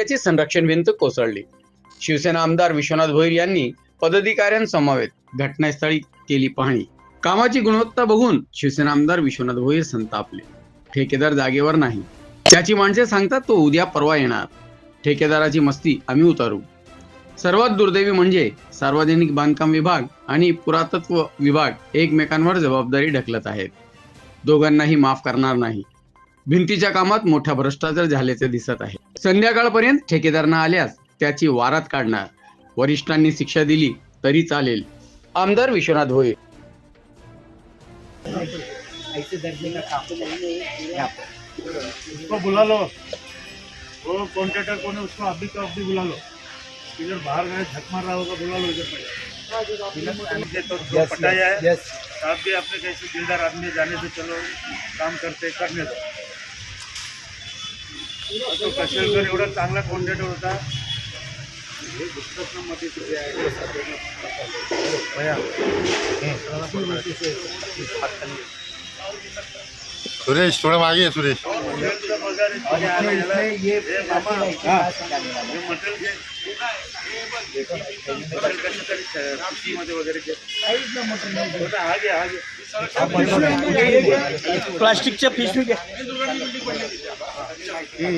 किल्ल्याची संरक्षण भिंत कोसळली. शिवसेना आमदार विश्वनाथ भोईर यांनी पदाधिकाऱ्यांसमवेत घटनास्थळी केली पाहणी. कामाची गुणवत्ता बघून शिवसेना आमदार विश्वनाथ भोईर संतापले. ठेकेदार जागेवर नाही. त्याची माणसे सांगतात तो उद्या परवा येणार. ठेकेदाराची मस्ती आम्ही उतारू. सर्वात दुर्दैवी म्हणजे सार्वजनिक बांधकाम विभाग आणि पुरातत्व विभाग एकमेकांवर जबाबदारी ढकलत आहेत. दोघांनाही माफ करणार नाही. भिंतीच्या कामात मोठा भ्रष्टाचार झाल्याचे दिसत आहे. संध्याकाळपर्यंत ठेकेदारांना आल्यास त्याची वारात काढणार. वरिष्ठांनी शिक्षा दिली तरी चालेल. आमदार विश्वनाथ है उसको बुला लो वो कॉन्ट्रेक्टर कौन है उसको अभी का अभी बुला लो इधर बाहर गए झक मार रहा होगा बुला लो इधर पहले मुझे तो जो पटाया है आप भी अपने कैसे दिलदार आदमी जाने से चलो काम करते करने दो. तो कशेलकर एवढा चांगला कॉन्ट्रॅक्टर होता हे तिथे आहे. सुरेश थोडं मागे आहे, सुरेश हे हाँ हे हा हा. प्लास्टिकच्या पिशवी घ्या হুম।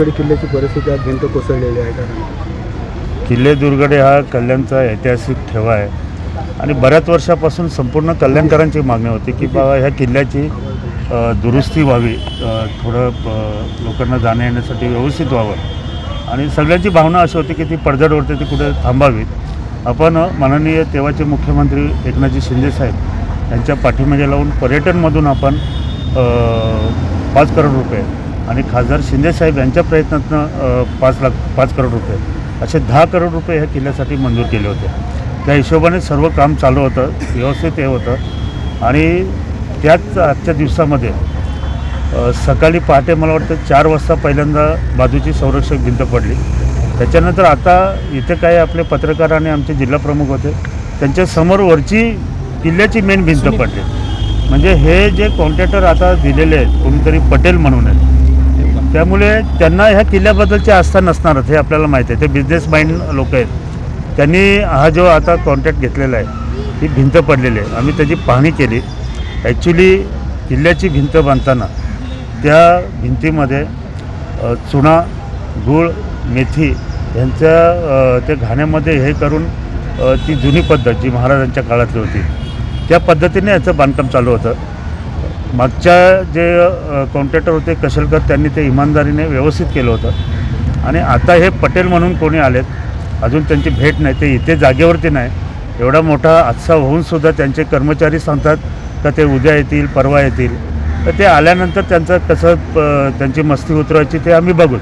पिशवी किल्ल्याची परिस्थिती आज भिंत कोसळलेली आहे कारण किल्ले दुर्गडे हा कल्याणचा ऐतिहासिक ठेवा आहे. आणि बऱ्याच वर्षापासून संपूर्ण कल्याणकरांची मागणी होती की बाबा ह्या किल्ल्याची दुरुस्ती व्हावी. थोडं लोकांना जाण्या येण्यासाठी व्यवस्थित व्हावं. आणि सगळ्यांची भावना अशी होती की ती पडझडवरती ती कुठे थांबावीत आपण माननीय तेव्हाचे मुख्यमंत्री एकनाथजी शिंदेसाहेब यांच्या पाठीमागे लावून पर्यटनमधून आपण पाच करोड रुपये आणि खासदार शिंदेसाहेब यांच्या प्रयत्नातनं पाच लाख पाच करोड रुपये असे दहा करोड रुपये ह्या किल्ल्यासाठी मंजूर केले होते. त्या हिशोबाने सर्व काम चालू होतं व्यवस्थित हे होतं. आणि त्याच आजच्या दिवसामध्ये सकाळी पहाटे मला वाटतं चार वाजता पहिल्यांदा बाजूची संरक्षक भिंत पडली. त्याच्यानंतर आता इथे काही आपले पत्रकार आणि आमचे जिल्हाप्रमुख होते त्यांच्यासमोर वरची किल्ल्याची मेन भिंत पडली. म्हणजे हे जे कॉन्ट्रॅक्टर आता दिलेले आहेत कोणीतरी पटेल म्हणून आहेत त्यामुळे त्यांना ह्या किल्ल्याबद्दलची आस्था नसणारच हे आपल्याला माहिती आहे. ते बिझनेस माइंड लोक आहेत. त्यांनी हा जो आता कॉन्ट्रॅक्ट घेतलेला आहे ही भिंत पडलेली आहे. आम्ही त्याची पाहणी केली. ॲक्च्युली किल्ल्याची भिंत बांधताना त्या भिंतीमध्ये चुना गूळ मेथी यांच्या ते घाण्यामध्ये हे करून ती जुनी पद्धत जी महाराजांच्या काळातली होती त्या पद्धतीने याचं बांधकाम चालू होतं. मागच्या जे कॉन्ट्रॅक्टर होते कशलकर त्यांनी ते इमानदारीने व्यवस्थित केलं होतं. आणि आता हे पटेल म्हणून कोणी आलेत अजून त्यांची भेट नाही ते इथे जागेवरती नाही. एवढा मोठा हादसा होऊनसुद्धा त्यांचे कर्मचारी सांगतात का ते उद्या येतील परवा येतील. तर ते आल्यानंतर त्यांचं कसं त्यांची मस्ती उतरवायची ते आम्ही बघू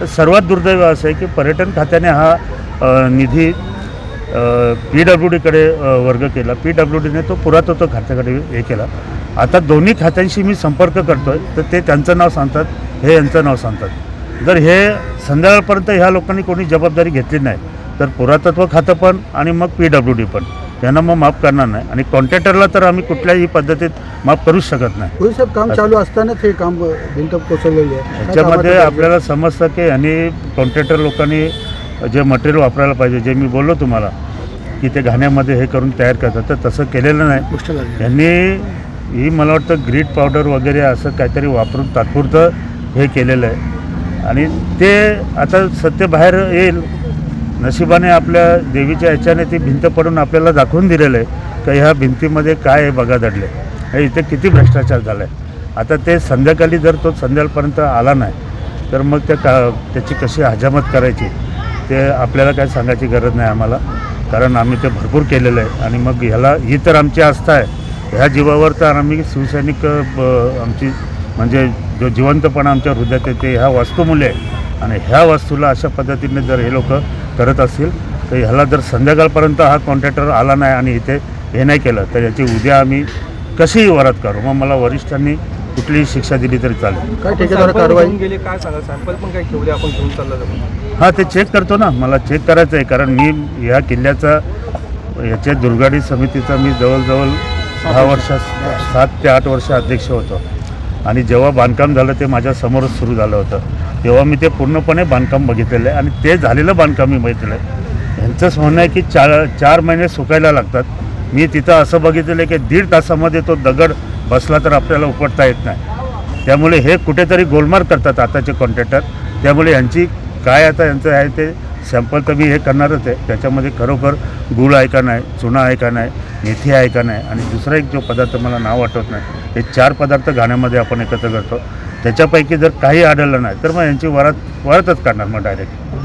तर सर्वात दुर्दैव असं आहे की पर्यटन खात्याने हा निधी पी डब्ल्यू डीकडे वर्ग केला. पी डब्ल्यू डीने तो पुरातत्व खात्याकडे हे केला. आता दोन्ही खात्यांशी मी संपर्क करतो आहे तर ते त्यांचं नाव सांगतात हे यांचं नाव सांगतात. जर हे संध्याकाळपर्यंत ह्या लोकांनी कोणी जबाबदारी घेतली नाही तर पुरातत्व खातं पण आणि मग पी डब्ल्यू डी पण. यांना मग माफ करणार नाही. आणि कॉन्ट्रॅक्टरला तर आम्ही कुठल्याही पद्धतीत माफ करूच शकत नाही. साहेब काम चालू असतानाच हे काम भिंत कोसळलेली आहे. ह्याच्यामध्ये काय आपल्याला समजतं की यांनी कॉन्ट्रॅक्टर लोकांनी जे मटेरियल वापरायला पाहिजे जे मी बोललो तुम्हाला की ते घाण्यामध्ये हे करून तयार करतात तर तसं केलेलं नाही. यांनी ही मला वाटतं ग्रीट पावडर वगैरे असं काहीतरी वापरून तात्पुरतं हे केलेलं आहे. आणि ते आता सत्य बाहेर येईल नशिबाने आपल्या देवीच्या ह्याच्याने ती भिंत पडून आपल्याला दाखवून दिलेलं आहे का ह्या भिंतीमध्ये काय आहे बघा दडले. हे इथे किती भ्रष्टाचार झाला आहे आता ते संध्याकाळी जर तो संध्याकाळपर्यंत आला नाही तर मग त्या का त्याची कशी हजामत करायची ते आपल्याला काय सांगायची गरज नाही आम्हाला. कारण आम्ही ते भरपूर केलेलं आहे. आणि मग ह्याला ही तर आमची आस्था आहे. ह्या जीवावर तर आम्ही शिवसैनिक आमची म्हणजे जो जिवंतपणा आमच्या हृदयात येते ह्या वस्तूमुळे आहे. आणि ह्या वस्तूला अशा पद्धतीने जर हे लोक करत असतील तर ह्याला जर संध्याकाळपर्यंत हा कॉन्ट्रॅक्टर आला नाही आणि इथे हे नाही केलं तर याची उद्या आम्ही कशीही वरात करू. मग मला वरिष्ठांनी कुठलीही शिक्षा दिली तरी चालेल. काय ठेकेदार कारवाई? गेले काय सांगा? सॅम्पल पण काय ठेवले आपण घेऊन चालला जातो हां ते चेक करतो ना. मला चेक करायचं आहे कारण मी ह्या किल्ल्याचा याच्या दुर्गाडी समितीचा मी जवळजवळ दहा वर्षात सात ते आठ वर्ष अध्यक्ष होतो. आणि जेव्हा बांधकाम झालं ते माझ्यासमोरच सुरू झालं होतं. तेव्हा मी ते पूर्णपणे बांधकाम बघितलेलं आहे आणि ते झालेलं बांधकाम मी बघितलेलं आहे. यांचंच म्हणणं आहे की चार चार महिने सुकायला लागतात. मी तिथं असं बघितलेलं आहे की दीड तासामध्ये तो दगड बसला तर आपल्याला उपटता येत नाही. त्यामुळे हे कुठेतरी गोलमार करतात आताचे कॉन्ट्रॅक्टर त्यामुळे यांची काय आता यांचं आहे ते सॅम्पल तर मी हे करणारच आहे. त्याच्यामध्ये खरोखर गुळ आहे का नाही चुना आहे का नाही मेथी आहे का नाही? आणि दुसरा एक जो पदार्थ मला नाव आठवत नाही हे चार पदार्थ घाण्यामध्ये आपण एकत्र करतो. त्याच्यापैकी जर काही आढळलं नाही तर मग यांची वरात वरातच काढणार मग डायरेक्ट